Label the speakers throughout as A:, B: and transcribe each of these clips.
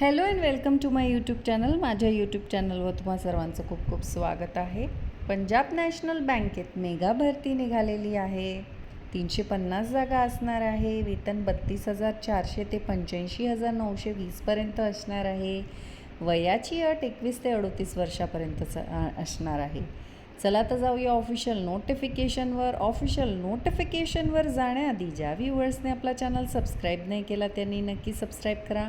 A: Hello and welcome to my YouTube channel. माझ्या YouTube चॅनलवर तुम्हा सर्वांचं खूप खूप स्वागत आहे. पंजाब नॅशनल बँकेत मेगा भरती निघालेली आहे. तीनशे पन्नास जागा असणार आहे. वेतन बत्तीस हजार चारशे ते पंच्याऐंशी हजार नऊशे वीसपर्यंत असणार आहे. वयाची अट एकवीस ते अडोतीस वर्षापर्यंतच असणार आहे. चला तर जाऊया ऑफिशियल नोटिफिकेशनवर ऑफिशियल नोटिफिकेशनवर जाण्याआधी ज्या व्ह्यूवर्सने आपला चॅनल सबस्क्राईब नाही केला त्यांनी नक्की सबस्क्राईब करा.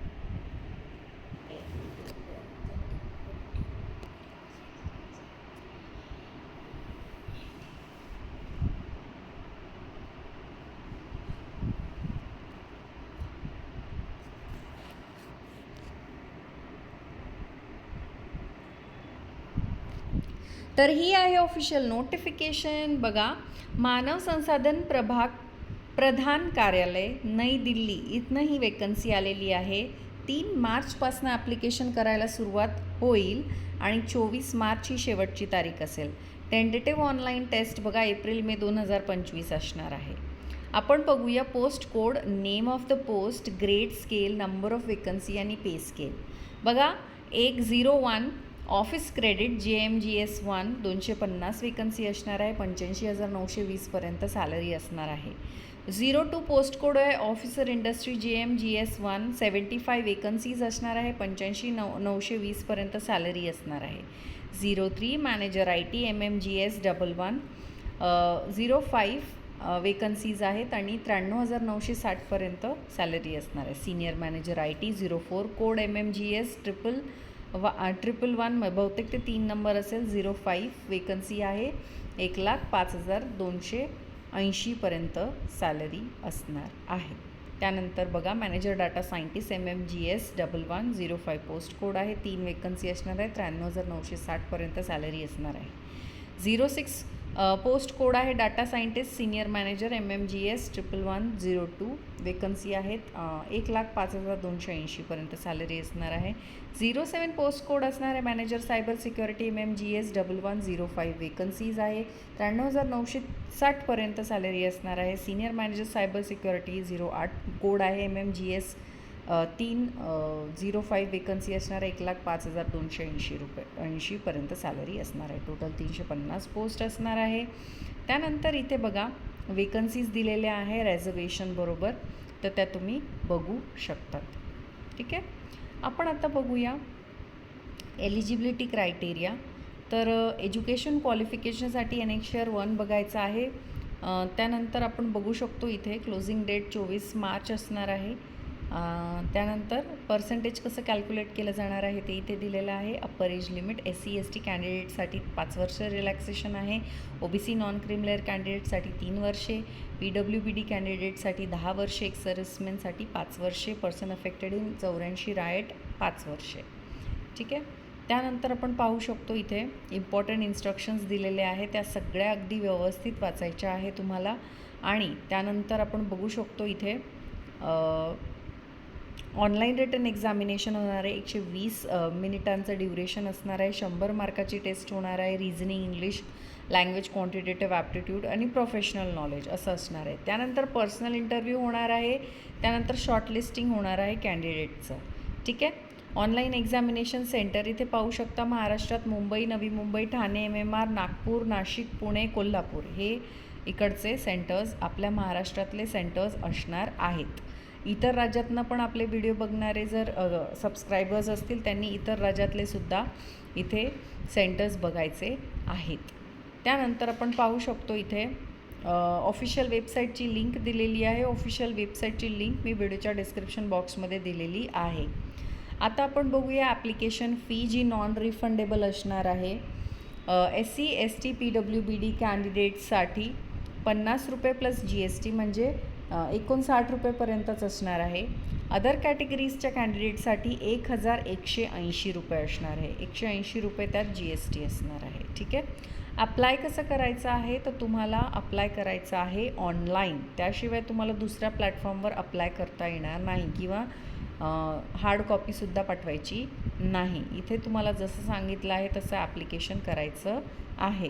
A: तर ही आहे ऑफिशियल नोटिफिकेशन बघा मानव संसाधन प्रभाग प्रधान कार्यालय नई दिल्ली. इथनं ही वेकन्सी आलेली आहे. तीन मार्चपासून ॲप्लिकेशन करायला सुरुवात होईल आणि चोवीस मार्च ही शेवटची तारीख असेल. टेंटेटिव्ह ऑनलाईन टेस्ट बघा एप्रिल मे दोन हजार पंचवीस असणार आहे. आपण बघूया post code name of the post grade scale number of vacancy आणि पे स्केल बघा एक zero one office credit G M G S one दोनशे पन्नास वेकन्सी असणार आहे पंच्याऐंशी हजार नऊशे वीसपर्यंत सॅलरी असणार आहे. झिरो टू पोस्ट कोड आहे officer industry G M G S one seventy five vacancies असणार आहे पंच्याऐंशी नऊ नऊशे वीसपर्यंत सॅलरी असणार आहे. Zero three manager I T M M G S double one zero five vacancies आहेत आणि त्र्याण्णव हजार नऊशे साठपर्यंत सॅलरी असणार आहे. Senior manager I T zero four code M M G S triple वा ट्रिपल वन बहुतेक ते तीन नंबर असेल झिरो फाईव्ह वेकन्सी आहे. एक लाख पाच हजार दोनशे ऐंशीपर्यंत सॅलरी असणार आहे. त्यानंतर बघा manager data scientist M M G S double one zero five post code आहे. तीन वेकन्सी असणार आहे. त्र्याण्णव हजार नऊशे साठपर्यंत सॅलरी असणार आहे. झिरो सिक्स पोस्ट कोड आहे data scientist senior manager M M G S triple one zero two. Vacancy आहेत एक लाख पाच हजार दोनशे ऐंशीपर्यंत सॅलरी असणार आहे. झिरो सेवन पोस्ट कोड असणार आहे manager cyber security M M G S double one zero five vacancies आहे. त्र्याण्णव हजार नऊशे साठपर्यंत सॅलरी असणार आहे. Senior manager cyber security zero आठ कोड आहे एम एम जी एस तीन झिरो फाईव्ह वेकन्सी असणार आहे एक लाख पाच हजार दोनशे ऐंशी रुपये ऐंशीपर्यंत सॅलरी असणार आहे. टोटल तीनशे पन्नास पोस्ट असणार आहे. त्यानंतर इथे बघा वेकन्सीज दिलेल्या आहे रेझर्वेशनबरोबर तर त्या तुम्ही बघू शकतात. ठीक आहे? आपण आता बघूया. एलिजिबिलिटी क्रायटेरिया तर एज्युकेशन क्वालिफिकेशनसाठी एन एक्शर वन बघायचं आहे. त्यानंतर आपण बघू शकतो इथे क्लोजिंग डेट चोवीस मार्च असणार आहे. त्यानंतर पर्सेंटेज कसं कॅल्क्युलेट केलं जाणार आहे ते इथे दिलेलं आहे. Upper age limit S C S T कॅन्डिडेटसाठी पाच वर्ष रिलॅक्सेशन आहे. O B C non creamy layer कॅन्डिडेटसाठी तीन वर्षे. पी डब्ल्यू बी डी कॅन्डिडेटसाठी दहा वर्षे. एक सर्व्हिसमॅनसाठी पाच वर्षे. पर्सन अफेक्टेड इन चौऱ्याऐंशी रायट पाच वर्षे. ठीक आहे? त्यानंतर आपण पाहू शकतो इथे इम्पॉर्टंट इन्स्ट्रक्शन्स दिलेले आहे त्या सगळ्या अगदी व्यवस्थित वाचायच्या आहे तुम्हाला. आणि त्यानंतर आपण बघू शकतो इथे ऑनलाईन रिटर्न एक्झामिनेशन होणार आहे. एकशे वीस मिनिटांचं ड्युरेशन असणार आहे. शंभर मार्काची टेस्ट होणार आहे. Reasoning English language quantitative aptitude आणि प्रोफेशनल नॉलेज असं असणार आहे. त्यानंतर पर्सनल इंटरव्ह्यू होणार आहे. त्यानंतर शॉर्टलिस्टिंग होणार आहे कॅन्डिडेटचं ठीक आहे? ऑनलाईन एक्झामिनेशन सेंटर इथे पाहू शकता महाराष्ट्रात Mumbai Navi Mumbai Thane M M R Nagpur Nashik Pune Kolhapur हे इकडचे सेंटर्स आपल्या महाराष्ट्रातले सेंटर्स असणार आहेत. इतर राज्यातनं पण आपले व्हिडिओ बघणारे जर सबस्क्रायबर्स असतील त्यांनी इतर राज्यातले सुद्धा इथे सेंटर्स बघायचे आहेत. त्यानंतर आपण पाहू शकतो इथे ऑफिशियल वेबसाईटची लिंक दिलेली आहे. ऑफिशियल वेबसाईटची लिंक मी व्हिडिओच्या डिस्क्रिप्शन बॉक्समध्ये दिलेली आहे. आता आपण बघूया ॲप्लिकेशन फी जी नॉन रिफंडेबल असणार आहे. S C S T P W B D कॅन्डिडेट्ससाठी पन्नास रुपये प्लस जी एस टी म्हणजे एकोणसाठ रुपयेपर्यंतच असणार आहे. अदर कॅटेगरीजच्या कॅन्डिडेटसाठी एक हजार एकशे ऐंशी रुपये असणार आहे. एकशे ऐंशी रुपये त्यात जी एस टी असणार आहे. ठीक आहे? अप्लाय कसं करायचं आहे? तर तुम्हाला अप्लाय करायचं आहे ऑनलाईन त्याशिवाय तुम्हाला दुसऱ्या प्लॅटफॉर्मवर अप्लाय करता येणार नाही किंवा हार्ड कॉपीसुद्धा पाठवायची नाही. इथे तुम्हाला जसं सांगितलं आहे तसं ॲप्लिकेशन करायचं आहे.